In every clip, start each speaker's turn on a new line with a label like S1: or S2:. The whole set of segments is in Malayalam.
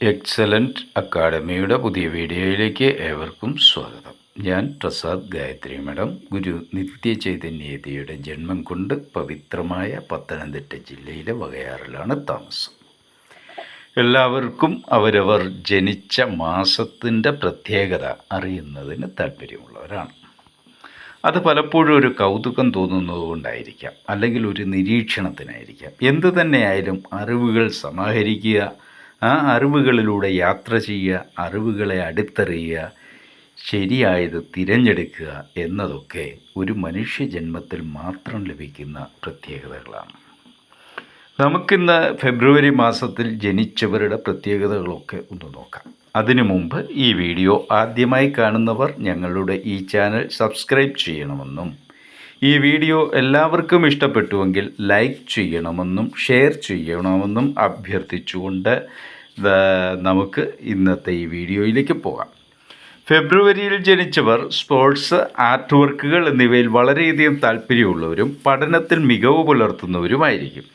S1: എക്സലന്റ് അക്കാഡമിയുടെ പുതിയ വീഡിയോയിലേക്ക് ഏവർക്കും സ്വാഗതം. ഞാൻ പ്രസാദ് ഗായത്രി മഠം ഗുരു നിത്യചൈതന്യതയുടെ ജന്മം കൊണ്ട് പവിത്രമായ പത്തനംതിട്ട ജില്ലയിലെ വകയാറിലാണ് താമസം. എല്ലാവർക്കും അവരവർ ജനിച്ച മാസത്തിന്റെ പ്രത്യേകത അറിയുന്നതിന് താല്പര്യമുള്ളവരാണ്. അത് പലപ്പോഴും ഒരു കൗതുകം തോന്നുന്നതുകൊണ്ടായിരിക്കാം അല്ലെങ്കിൽ ഒരു നിരീക്ഷണത്തിനായിരിക്കാം. എന്തു തന്നെയായാലും അറിവുകൾ സമാഹരിക്കുക ആ അറിവുകളിലൂടെ യാത്ര ചെയ്യുക അറിവുകളെ അടുത്തെറിയുക ശരിയായത് തിരഞ്ഞെടുക്കുക എന്നതൊക്കെ ഒരു മനുഷ്യ ജന്മത്തിൽ മാത്രം ലഭിക്കുന്ന പ്രത്യേകതകളാണ്. നമുക്കിന്ന് ഫെബ്രുവരി മാസത്തിൽ ജനിച്ചവരുടെ പ്രത്യേകതകളൊക്കെ ഒന്ന് നോക്കാം. അതിനു മുമ്പ് ഈ വീഡിയോ ആദ്യമായി കാണുന്നവർ ഞങ്ങളുടെ ഈ ചാനൽ സബ്സ്ക്രൈബ് ചെയ്യണമെന്നും ഈ വീഡിയോ എല്ലാവർക്കും ഇഷ്ടപ്പെട്ടുവെങ്കിൽ ലൈക്ക് ചെയ്യണമെന്നും ഷെയർ ചെയ്യണമെന്നും അഭ്യർത്ഥിച്ചുകൊണ്ട് നമുക്ക് ഇന്നത്തെ ഈ വീഡിയോയിലേക്ക് പോകാം. ഫെബ്രുവരിയിൽ ജനിച്ചവർ സ്പോർട്സ് ആർട്ട് വർക്കുകൾ എന്നിവയിൽ വളരെയധികം താല്പര്യമുള്ളവരും പഠനത്തിൽ മികവ് പുലർത്തുന്നവരുമായിരിക്കും.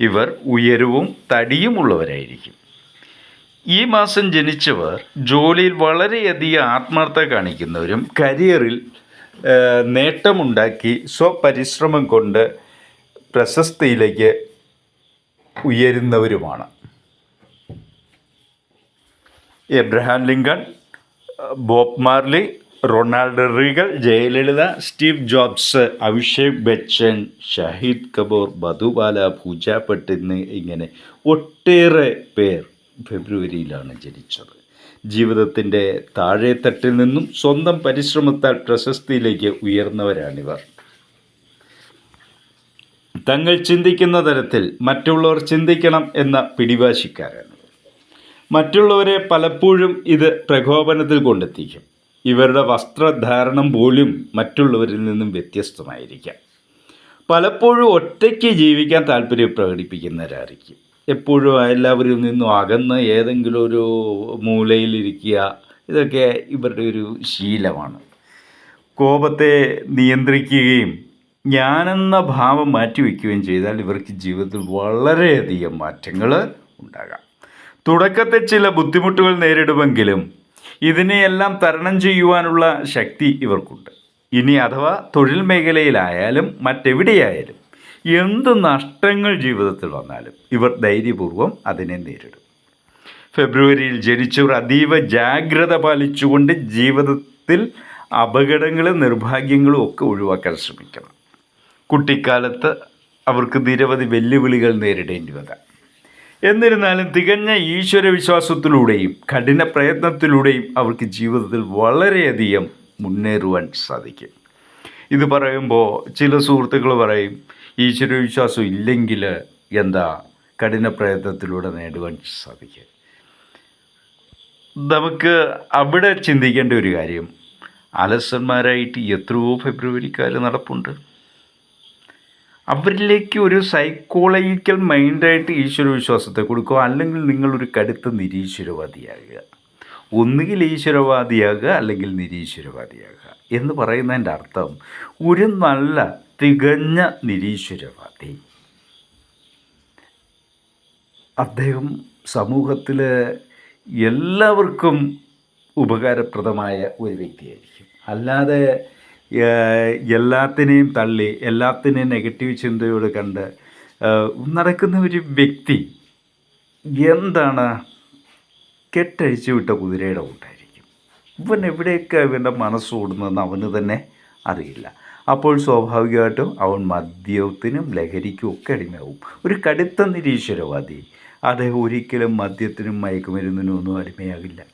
S1: ഇവർ ഉയരവും തടിയുമുള്ളവരായിരിക്കും. ഈ മാസം ജനിച്ചവർ ജോലിയിൽ വളരെയധികം ആത്മാർത്ഥത കാണിക്കുന്നവരും കരിയറിൽ നേട്ടമുണ്ടാക്കി സ്വപരിശ്രമം കൊണ്ട് പ്രശസ്തിയിലേക്ക് ഉയരുന്നവരുമാണ്. Abraham Lincoln Bob Marley Ronald Reagan Jayalalithaa Steve Jobs Abhishek Bachchan Shahid Kapoor Madhubala Pooja ഇങ്ങനെ ഒട്ടേറെ പേർ ഫെബ്രുവരിയിലാണ് ജനിച്ചത്. ജീവിതത്തിന്റെ താഴെത്തട്ടിൽ നിന്നും സ്വന്തം പരിശ്രമത്താൽ പ്രശസ്തിയിലേക്ക് ഉയർന്നവരാണിവർ. തങ്ങൾ ചിന്തിക്കുന്ന തരത്തിൽ മറ്റുള്ളവർ ചിന്തിക്കണം എന്ന പിടിവാശിക്കാരാണ്. മറ്റുള്ളവരെ പലപ്പോഴും ഇത് പ്രകോപനത്തിൽ കൊണ്ടെത്തിക്കും. ഇവരുടെ വസ്ത്രധാരണം പോലും മറ്റുള്ളവരിൽ നിന്നും വ്യത്യസ്തമായിരിക്കാം. പലപ്പോഴും ഒറ്റയ്ക്ക് ജീവിക്കാൻ താല്പര്യം പ്രകടിപ്പിക്കുന്നവരായിരിക്കും. എപ്പോഴും എല്ലാവരിൽ നിന്നും അകന്ന് ഏതെങ്കിലും ഒരു മൂലയിലിരിക്കുക ഇതൊക്കെ ഇവരുടെ ഒരു ശീലമാണ്. കോപത്തെ നിയന്ത്രിക്കുകയും ഞാനെന്ന ഭാവം മാറ്റിവെക്കുകയും ചെയ്താൽ ഇവർക്ക് ജീവിതത്തിൽ വളരെയധികം മാറ്റങ്ങൾ ഉണ്ടാകാം. തുടക്കത്തെ ചില ബുദ്ധിമുട്ടുകൾ നേരിടുമെങ്കിലും ഇതിനെയെല്ലാം തരണം ചെയ്യുവാനുള്ള ശക്തി ഇവർക്കുണ്ട്. ഇനി അഥവാ തൊഴിൽ മേഖലയിലായാലും മറ്റെവിടെയായാലും എന്ത് നഷ്ടങ്ങൾ ജീവിതത്തിൽ വന്നാലും ഇവർ ധൈര്യപൂർവം അതിനെ നേരിടും. ഫെബ്രുവരിയിൽ ജനിച്ചവർ അതീവ ജാഗ്രത പാലിച്ചുകൊണ്ട് ജീവിതത്തിൽ അപകടങ്ങളും നിർഭാഗ്യങ്ങളും ഒക്കെ ഒഴിവാക്കാൻ ശ്രമിക്കണം. കുട്ടിക്കാലത്ത് അവർക്ക് നിരവധി വെല്ലുവിളികൾ നേരിടേണ്ടി വരാം എന്നിരുന്നാലും തികഞ്ഞ ഈശ്വര വിശ്വാസത്തിലൂടെയും കഠിന പ്രയത്നത്തിലൂടെയും അവർക്ക് ജീവിതത്തിൽ വളരെയധികം മുന്നേറുവാൻ സാധിക്കും. ഇത് പറയുമ്പോൾ ചില സുഹൃത്തുക്കൾ പറയും ഈശ്വര വിശ്വാസം ഇല്ലെങ്കിൽ എന്താ കഠിന പ്രയത്നത്തിലൂടെ നേടുവാൻ സാധിക്കും നമുക്ക് അവിടെ ചിന്തിക്കേണ്ട ഒരു കാര്യം അലസന്മാരായിട്ട് എത്രയോ ഫെബ്രുവരിക്കാർ നടപ്പുണ്ട്. അവരിലേക്ക് ഒരു സൈക്കോളജിക്കൽ മൈൻഡായിട്ട് ഈശ്വര വിശ്വാസത്തെ കൊടുക്കുക അല്ലെങ്കിൽ നിങ്ങളൊരു കടുത്ത നിരീശ്വരവാദിയാകുക. ഒന്നുകിൽ ഈശ്വരവാദിയാകുക അല്ലെങ്കിൽ നിരീശ്വരവാദിയാകുക എന്ന് പറയുന്നതിന്റെ അർത്ഥം ഒരു നല്ല തികഞ്ഞ നിരീശ്വരവാദി. അദ്ദേഹം സമൂഹത്തിൽ എല്ലാവർക്കും ഉപകാരപ്രദമായ ഒരു വ്യക്തിയായിരിക്കും. അല്ലാതെ എല്ലാത്തിനെയും തള്ളി എല്ലാത്തിനെയും നെഗറ്റീവ് ചിന്തയോട് കണ്ട് നടക്കുന്ന ഒരു വ്യക്തി എന്താണ്? കെട്ടഴിച്ചു വിട്ട കുതിരയുടെ കൂട്ടായിരിക്കും. ഇവൻ എവിടെയൊക്കെ ഇവന്റെ മനസ്സോടുന്നതെന്ന് അവന് തന്നെ അറിയില്ല. അപ്പോൾ സ്വാഭാവികമായിട്ടും അവൻ മദ്യത്തിനും ലഹരിക്കും ഒക്കെ അടിമയാവും. ഒരു കടുത്ത നിരീശ്വരവാദി. അദ്ദേഹം ഒരിക്കലും മദ്യത്തിനും മയക്കുമരുന്നിനും ഒന്നും അടിമയാകില്ല.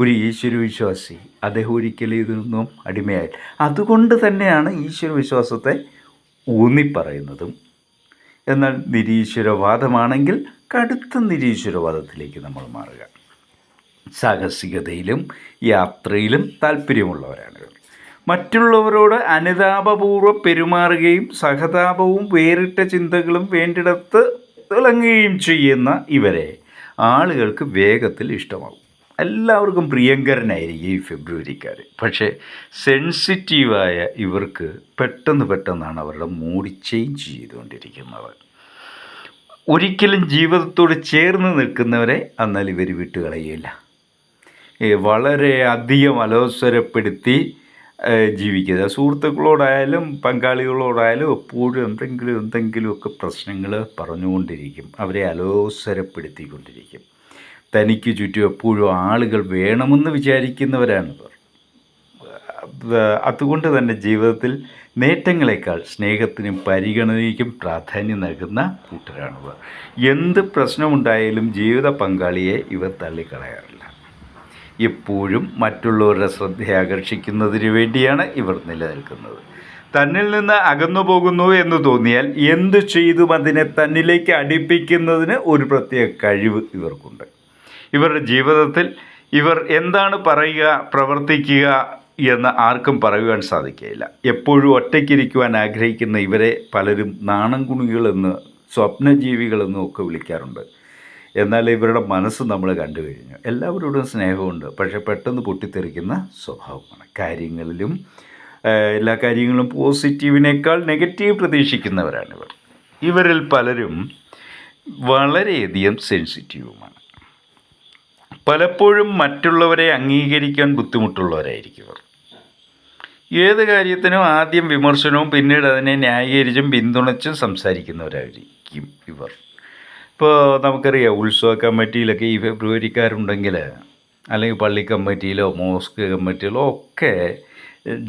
S1: ഒരു ഈശ്വര വിശ്വാസി. അദ്ദേഹം ഒരിക്കലും ഇതിനൊന്നും അടിമയായി. അതുകൊണ്ട് തന്നെയാണ് ഈശ്വരവിശ്വാസത്തെ ഊന്നിപ്പറയുന്നതും. എന്നാൽ നിരീശ്വരവാദമാണെങ്കിൽ കടുത്ത നിരീശ്വരവാദത്തിലേക്ക് നമ്മൾ മാറുക. സാഹസികതയിലും യാത്രയിലും താല്പര്യമുള്ളവരാണ്. ഇവർ മറ്റുള്ളവരോട് അനുതാപപൂർവം പെരുമാറുകയും സഹതാപവും വേറിട്ട ചിന്തകളും വേണ്ടിടത്ത് തിളങ്ങുകയും ചെയ്യുന്ന ഇവരെ ആളുകൾക്ക് വേഗത്തിൽ ഇഷ്ടമാകും. എല്ലാവർക്കും പ്രിയങ്കരനായിരിക്കും ഈ ഫെബ്രുവരിക്കാർ പക്ഷേ സെൻസിറ്റീവായ ഇവർക്ക് പെട്ടെന്ന് പെട്ടെന്നാണ് അവരുടെ മൂഡ് ചേഞ്ച് ചെയ്തുകൊണ്ടിരിക്കുന്നത്. ഒരിക്കലും ജീവിതത്തോട് ചേർന്ന് നിൽക്കുന്നവരെ എന്നാൽ ഇവർ വിട്ടുകളയില്ല വളരെ അധികം അലോസരപ്പെടുത്തി ജീവിക്കുക സുഹൃത്തുക്കളോടായാലും പങ്കാളികളോടായാലും എപ്പോഴും എന്തെങ്കിലും എന്തെങ്കിലുമൊക്കെ പ്രശ്നങ്ങൾ പറഞ്ഞുകൊണ്ടിരിക്കും. അവരെ അലോസരപ്പെടുത്തിക്കൊണ്ടിരിക്കും. തനിക്ക് ചുറ്റും എപ്പോഴും ആളുകൾ വേണമെന്ന് വിചാരിക്കുന്നവരാണിവർ അത് അതുകൊണ്ട് തന്നെ ജീവിതത്തിൽ നേട്ടങ്ങളെക്കാൾ സ്നേഹത്തിനും പരിഗണനയ്ക്കും പ്രാധാന്യം നൽകുന്ന കൂട്ടരാണിവർ. എന്ത് പ്രശ്നമുണ്ടായാലും ജീവിത പങ്കാളിയെ ഇവർ തള്ളിക്കളയാറില്ല. എപ്പോഴും മറ്റുള്ളവരുടെ ശ്രദ്ധ ആകർഷിക്കുന്നതിന് വേണ്ടിയാണ് ഇവർ നിലനിൽക്കുന്നത്. തന്നിൽ നിന്ന് അകന്നു പോകുന്നു എന്ന് തോന്നിയാൽ എന്ത് ചെയ്തും അതിനെ തന്നിലേക്ക് അടുപ്പിക്കുന്നതിന് ഒരു പ്രത്യേക കഴിവ് ഇവർക്കുണ്ട്. ഇവരുടെ ജീവിതത്തിൽ ഇവർ എന്താണ് പറയുക പ്രവർത്തിക്കുക എന്ന് ആർക്കും പറയുവാൻ സാധിക്കുകയില്ല. എപ്പോഴും ഒറ്റയ്ക്കിരിക്കുവാൻ ആഗ്രഹിക്കുന്ന ഇവരെ പലരും നാണം കുണികളെന്ന് സ്വപ്നജീവികളെന്നും ഒക്കെ വിളിക്കാറുണ്ട്. എന്നാൽ ഇവരുടെ മനസ്സ് നമ്മൾ കണ്ടു കഴിഞ്ഞു. എല്ലാവരോടും സ്നേഹമുണ്ട്. പക്ഷേ പെട്ടെന്ന് പൊട്ടിത്തെറിക്കുന്ന സ്വഭാവമാണ്. കാര്യങ്ങളിലും എല്ലാ കാര്യങ്ങളും പോസിറ്റീവിനേക്കാൾ നെഗറ്റീവ് പ്രതീക്ഷിക്കുന്നവരാണിവർ ഇവരിൽ പലരും വളരെയധികം സെൻസിറ്റീവുമാണ്. പലപ്പോഴും മറ്റുള്ളവരെ അംഗീകരിക്കാൻ ബുദ്ധിമുട്ടുള്ളവരായിരിക്കും ഇവർ. ഏത് കാര്യത്തിനും ആദ്യം വിമർശനവും പിന്നീട് അതിനെ ന്യായീകരിച്ചും പിന്തുണച്ചും സംസാരിക്കുന്നവരായിരിക്കും ഇവർ. ഇപ്പോൾ നമുക്കറിയാം ഉത്സവ കമ്മിറ്റിയിലൊക്കെ ഈ ഫെബ്രുവരിക്കാരുണ്ടെങ്കിൽ അല്ലെങ്കിൽ പള്ളി കമ്മിറ്റിയിലോ മോസ്ക് കമ്മിറ്റിയിലോ ഒക്കെ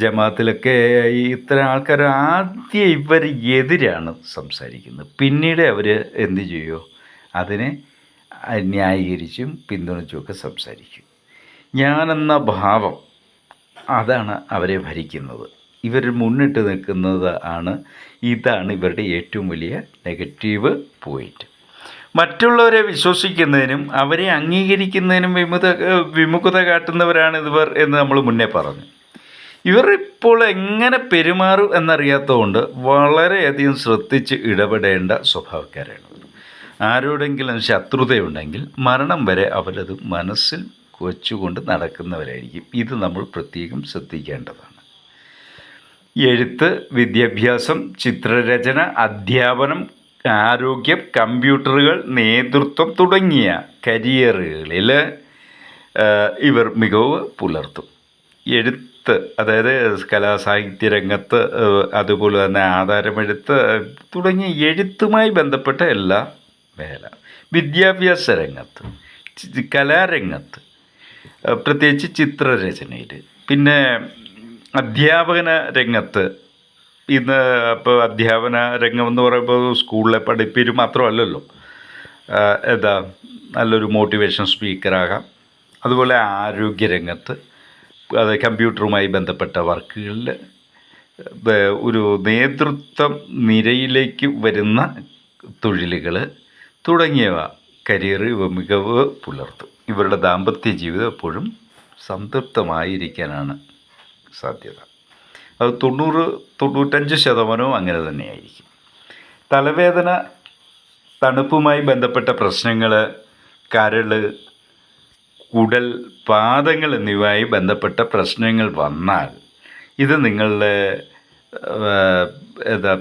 S1: ജമാത്തിലൊക്കെ ഇത്തരം ആൾക്കാർ ആദ്യം ഇവർ എതിരാണ് സംസാരിക്കുന്നത്. പിന്നീട് അവർ എന്ത് ചെയ്യുമോ അതിനെ ന്യായീകരിച്ചും പിന്തുണച്ചുമൊക്കെ സംസാരിക്കും. ഞാനെന്ന ഭാവം അതാണ് അവരെ ഭരിക്കുന്നത്. ഇവർ മുന്നിട്ട് നിൽക്കുന്നത് ആണ്. ഇതാണ് ഇവരുടെ ഏറ്റവും വലിയ നെഗറ്റീവ് പോയിന്റ്. മറ്റുള്ളവരെ വിശ്വസിക്കുന്നതിനും അവരെ അംഗീകരിക്കുന്നതിനും വിമുഖ വിമുഖത കാട്ടുന്നവരാണ് ഇവർ എന്ന് നമ്മൾ മുന്നേ പറഞ്ഞു. ഇവർ ഇപ്പോൾ എങ്ങനെ പെരുമാറും എന്നറിയാത്തതുകൊണ്ട് വളരെയധികം ശ്രദ്ധിച്ച് ഇടപെടേണ്ട സ്വഭാവക്കാരാണ് ആരോടെങ്കിലും ശത്രുതയുണ്ടെങ്കിൽ മരണം വരെ അവരത് മനസ്സിൽ വച്ചുകൊണ്ട് നടക്കുന്നവരായിരിക്കും. ഇത് നമ്മൾ പ്രത്യേകം ശ്രദ്ധിക്കേണ്ടതാണ്. എഴുത്ത് വിദ്യാഭ്യാസം ചിത്രരചന അധ്യാപനം ആരോഗ്യം കമ്പ്യൂട്ടറുകൾ നേതൃത്വം തുടങ്ങിയ കരിയറുകളിൽ ഇവർ മികവ് പുലർത്തും. എഴുത്ത് അതായത് കലാസാഹിത്യ രംഗത്ത് അതുപോലെ തന്നെ ആധാരമെഴുത്ത് തുടങ്ങിയ എഴുത്തുമായി ബന്ധപ്പെട്ട എല്ലാ മേഖല വിദ്യാഭ്യാസ രംഗത്ത് കലാരംഗത്ത് പ്രത്യേകിച്ച് ചിത്രരചനയിൽ പിന്നെ അധ്യാപന രംഗത്ത് ഇന്ന് ഇപ്പോൾ അധ്യാപന രംഗം എന്ന് പറയുമ്പോൾ സ്കൂളിലെ പഠിപ്പീര് മാത്രമല്ലല്ലോ. എന്താ നല്ലൊരു മോട്ടിവേഷൻ സ്പീക്കറാകാം അതുപോലെ ആരോഗ്യരംഗത്ത് അത് കമ്പ്യൂട്ടറുമായി ബന്ധപ്പെട്ട വർക്കുകളിൽ ഒരു നേതൃത്വം നിരയിലേക്ക് വരുന്ന തൊഴിലുകൾ തുടങ്ങിയവ കരിയർ മികവ് പുലർത്തും. ഇവരുടെ ദാമ്പത്യ ജീവിതം എപ്പോഴും സംതൃപ്തമായിരിക്കാനാണ് സാധ്യത. അത് തൊണ്ണൂറ് തൊണ്ണൂറ്റഞ്ച് ശതമാനവും അങ്ങനെ തന്നെയായിരിക്കും. തലവേദന തണുപ്പുമായി ബന്ധപ്പെട്ട പ്രശ്നങ്ങൾ കരൾ കുടൽ പാദങ്ങൾ എന്നിവയുമായി ബന്ധപ്പെട്ട പ്രശ്നങ്ങൾ വന്നാൽ ഇത് നിങ്ങളുടെ എന്താ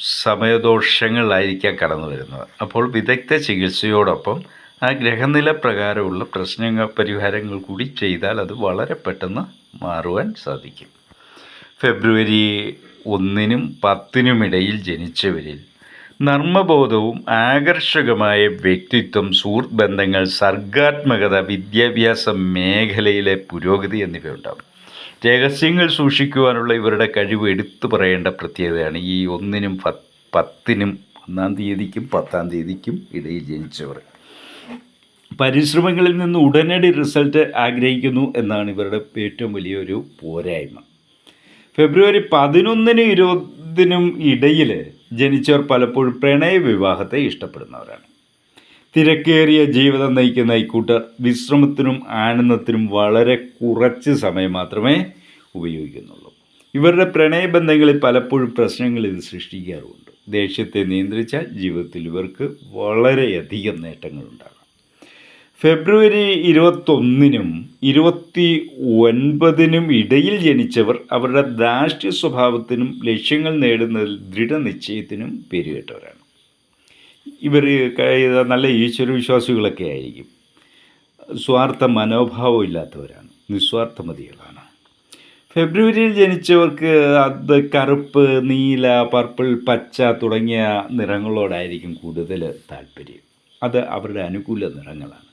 S1: സമയദോഷങ്ങളായിരിക്കാം കടന്നു വരുന്നത്. അപ്പോൾ വിദഗ്ധ ചികിത്സയോടൊപ്പം ആ ഗ്രഹനില പ്രകാരമുള്ള പ്രശ്നങ്ങൾ പരിഹാരങ്ങൾ കൂടി ചെയ്താൽ അത് വളരെ പെട്ടെന്ന് മാറുവാൻ സാധിക്കും. ഫെബ്രുവരി ഒന്നിനും പത്തിനുമിടയിൽ ജനിച്ചവരിൽ നർമ്മബോധവും ആകർഷകമായ വ്യക്തിത്വം സുഹൃത്ത് ബന്ധങ്ങൾ സർഗാത്മകത വിദ്യാഭ്യാസ മേഖലയിലെ പുരോഗതി എന്നിവയുണ്ടാകും രഹസ്യങ്ങൾ സൂക്ഷിക്കുവാനുള്ള ഇവരുടെ കഴിവ് എടുത്തു പറയേണ്ട പ്രത്യേകതയാണ് ഈ ഒന്നിനും പത്ത് പത്തിനും ഒന്നാം തീയതിക്കും പത്താം തീയതിക്കും ഇടയിൽ ജനിച്ചവർ. പരിശ്രമങ്ങളിൽ നിന്ന് ഉടനടി റിസൾട്ട് ആഗ്രഹിക്കുന്നു എന്നാണ് ഇവരുടെ ഏറ്റവും വലിയൊരു പോരായ്മ. ഫെബ്രുവരി പതിനൊന്നിനും ഇരുപതിനും ഇടയിൽ ജനിച്ചവർ പലപ്പോഴും പ്രണയ വിവാഹത്തെ ഇഷ്ടപ്പെടുന്നവരാണ്. തിരക്കേറിയ ജീവിതം നയിക്കുന്ന ഇക്കൂട്ടർ വിശ്രമത്തിനും ആനന്ദത്തിനും വളരെ കുറച്ച് സമയം മാത്രമേ ഉപയോഗിക്കുന്നുള്ളൂ. ഇവരുടെ പ്രണയബന്ധങ്ങളിൽ പലപ്പോഴും പ്രശ്നങ്ങൾ ഇത് സൃഷ്ടിക്കാറുമുണ്ട്. ദേഷ്യത്തെ നിയന്ത്രിച്ചാൽ ജീവിതത്തിൽ ഇവർക്ക് വളരെയധികം നേട്ടങ്ങളുണ്ടാകാം. ഫെബ്രുവരി ഇരുപത്തൊന്നിനും ഇരുപത്തി ഒൻപതിനും ഇടയിൽ ജനിച്ചവർ അവരുടെ ധാർഷ്ട്യ സ്വഭാവത്തിനും ലക്ഷ്യങ്ങൾ നേടുന്നതിൽ ദൃഢനിശ്ചയത്തിനും പേരുകേട്ടവരാണ് ഇവർ നല്ല ഈശ്വരവിശ്വാസികളൊക്കെ ആയിരിക്കും. സ്വാർത്ഥ മനോഭാവം ഇല്ലാത്തവരാണ്. നിസ്വാർത്ഥമതികളാണ്. ഫെബ്രുവരിയിൽ ജനിച്ചവർക്ക് അത് കറുപ്പ് നീല പർപ്പിൾ പച്ച തുടങ്ങിയ നിറങ്ങളോടായിരിക്കും കൂടുതൽ താല്പര്യം. അത് അവരുടെ അനുകൂല നിറങ്ങളാണ്.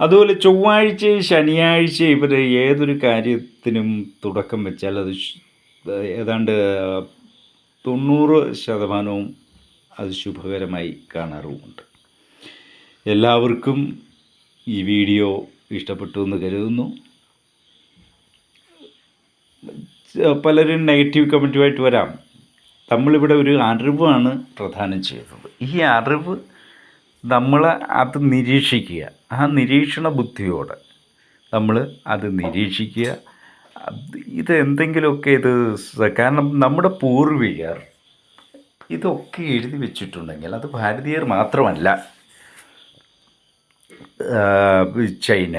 S1: അതുപോലെ ചൊവ്വാഴ്ചയും ശനിയാഴ്ചയും ഇവർ ഏതൊരു കാര്യത്തിനും തുടക്കം വെച്ചാൽ അത് ഏതാണ്ട് തൊണ്ണൂറ് ശതമാനവും അത് ശുഭകരമായി കാണാറുമുണ്ട്. എല്ലാവർക്കും ഈ വീഡിയോ ഇഷ്ടപ്പെട്ടു എന്ന് കരുതുന്നു. പലരും നെഗറ്റീവ് കമന്റുമായിട്ട് വരാം. നമ്മളിവിടെ ഒരു അറിവാണ് പ്രധാനം ചെയ്യുന്നത്. ഈ അറിവ് നമ്മൾ അത് നിരീക്ഷിക്കുക. ആ നിരീക്ഷണ ബുദ്ധിയോടെ നമ്മൾ അത് നിരീക്ഷിക്കുക. ഇത് എന്തെങ്കിലുമൊക്കെ ഇത് കാരണം നമ്മുടെ പൂർവികർ ഇതൊക്കെ എഴുതി വെച്ചിട്ടുണ്ടെങ്കിൽ അത് ഭാരതീയർ മാത്രമല്ല. ചൈന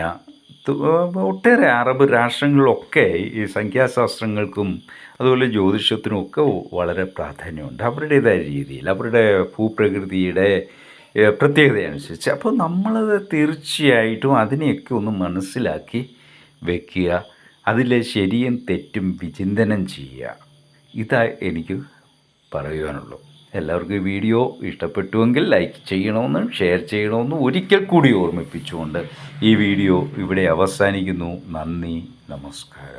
S1: ഒട്ടേറെ അറബ് രാഷ്ട്രങ്ങളിലൊക്കെ ഈ സംഖ്യാശാസ്ത്രങ്ങൾക്കും അതുപോലെ ജ്യോതിഷത്തിനും ഒക്കെ വളരെ പ്രാധാന്യമുണ്ട്. അവരുടേതായ രീതിയിൽ അവരുടെ ഭൂപ്രകൃതിയുടെ ഏഹ്, പ്രത്യേകത അനുസരിച്ച് അപ്പോൾ നമ്മളത് തീർച്ചയായിട്ടും അതിനെയൊക്കെ ഒന്ന് മനസ്സിലാക്കി വെക്കുക. അതിലെ ശരിയും തെറ്റും വിചിന്തനം ചെയ്യുക. ഇതാ എനിക്ക് പറയുവാനുള്ളൂ. എല്ലാവർക്കും ഈ വീഡിയോ ഇഷ്ടപ്പെട്ടുവെങ്കിൽ ലൈക്ക് ചെയ്യണമെന്നും ഷെയർ ചെയ്യണമെന്നും ഒരിക്കൽ കൂടി ഓർമ്മിപ്പിച്ചുകൊണ്ട് ഈ വീഡിയോ ഇവിടെ അവസാനിക്കുന്നു. നന്ദി നമസ്കാരം.